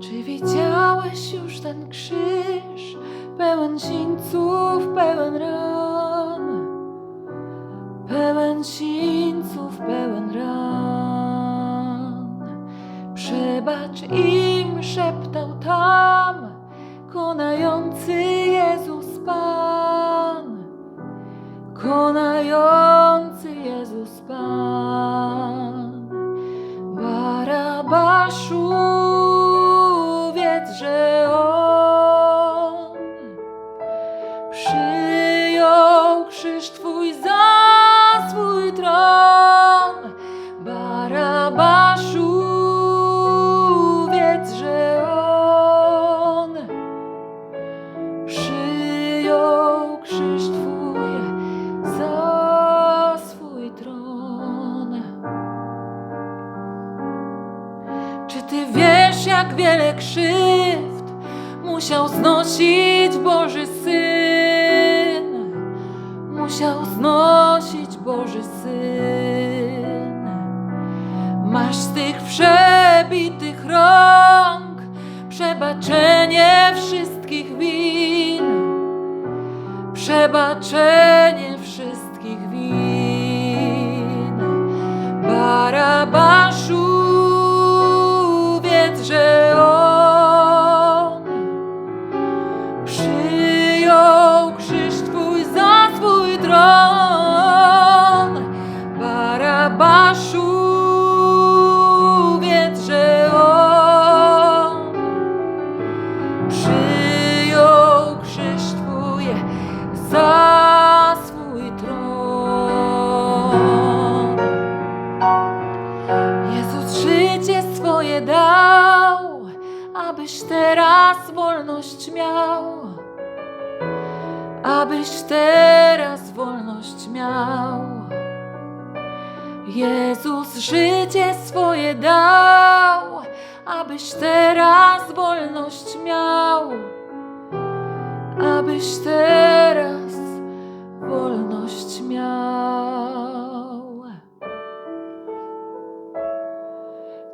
Czy widziałeś już ten krzyż, pełen cińców, pełen ran? Pełen cińców, pełen ran. Przebacz im, szeptał tam, konający Jezus Pan. Konający Jezus Pan. Barabaszu, krzyż Twój za swój tron. Barabaszu, wiedz, że On przyjął krzyż Twój za swój tron. Czy Ty wiesz, jak wiele krzywd musiał znosić Boży Syn? Musiał znosić Boży Syn. Masz z tych przebitych rąk przebaczenie wszystkich win. Przebaczenie dał, abyś teraz wolność miał. Abyś teraz wolność Jezus życie swoje dał, abyś teraz wolność miał, abyś teraz wolność miał.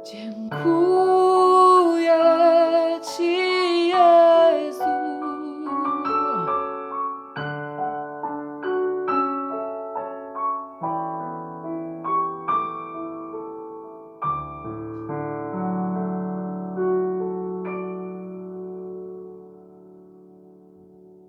Dziękuję.